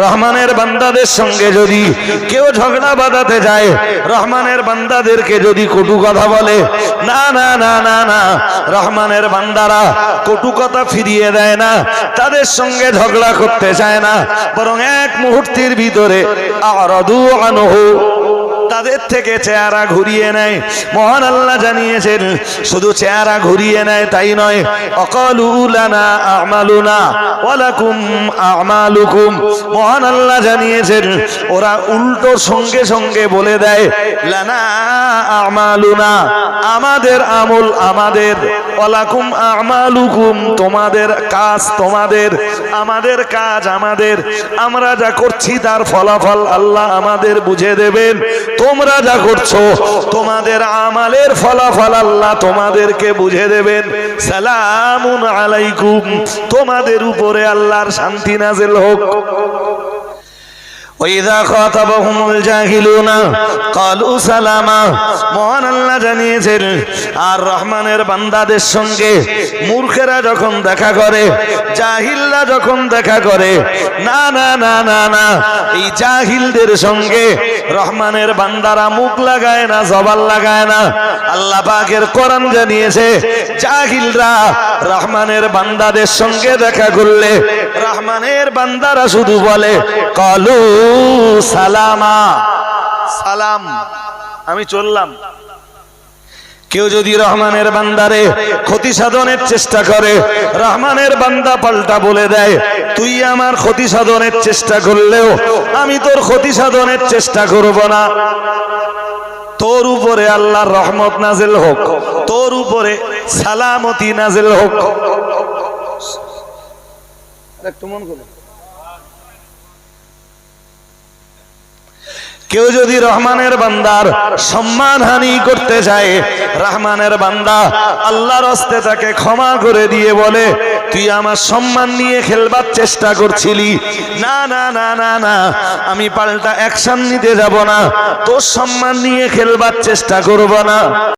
রহমানের বান্দাদের সঙ্গে যদি কেউ ঝগড়া বাঁধাতে যায়, রহমানের বান্দাদেরকে যদি কটু কথা বলে, না না না না না, রহমানের বান্দারা কটু কথা ফিরিয়ে দেয় না, তাদের সঙ্গে ঝগড়া করতে চায় না, বরং এক মুহূর্তের ভিতরে আরদু আনহু তাদের থেকে চেহারা ঘুরিয়ে নেয়। মহান আল্লাহ জানিয়েছেন, শুধু চেহারা ঘুরিয়ে নেয় তাই নয়, অকলু লানা আমালুনা, ওয়ালাকুম আমালুকুম। মহান আল্লাহ জানিয়েছেন, ওরা উল্টো সঙ্গে সঙ্গে বলে দেয়, লানা আমালুনা, আমাদের আমল আমাদের। ওয়ালাকুম আমালুকুম, তোমাদের কাজ তোমাদের, আমাদের কাজ আমাদের। আমরা যা করছি তার ফলাফল আল্লাহ আমাদের বুঝে দেবেন। তোমরা যা করছ, তোমাদের আমালের ফলাফল আল্লাহ তোমাদেরকে বুঝে দেবেন। সালামুন আলাইকুম, তোমাদের উপরে আল্লাহর শান্তি নাজেল হোক। ওইদা খাতাবাহুমুল জাহিলুনা ক্বালু সালামা মহান আল্লাহ জানিয়েছেন, আর রহমানের বান্দাদের সঙ্গে মূর্খেরা যখন দেখা করে, জাহিলরা যখন দেখা করে, না না না না না, এই জাহিলদের সঙ্গে রহমানের বান্দারা মুখ লাগায় না, জবান লাগায় না। আল্লাহ পাকের কোরআন জানিয়েছে, জাহিলরা রহমানের বান্দাদের সঙ্গে দেখা করলে রহমানের বান্দারা শুধু বলে, কলু সালামা। সালাম। আমি চললাম। কেউ যদি রহমানের বান্দারে ক্ষতি সাধনের চেষ্টা করে, রহমানের বান্দা পাল্টা বলে দেয়, তুই আমার ক্ষতি সাধনের চেষ্টা করলেও আমি তোর ক্ষতি সাধনের চেষ্টা করব না। তোর উপরে আল্লাহর রহমত নাজেল হোক, তোর উপরে সালামতি নাজেল হোক। কেউ যদি রহমানের বান্দার সম্মান হানি করতে চায়, রহমানের বান্দা আল্লাহর হস্তে তাকে ক্ষমা করে দিয়ে বলে, তুই আমার সম্মান নিয়ে খেলবার চেষ্টা করছিলি। না না না না না, আমি পাল্টা অ্যাকশন নিতে যাব না। তোর সম্মান নিয়ে খেলবার চেষ্টা করব না।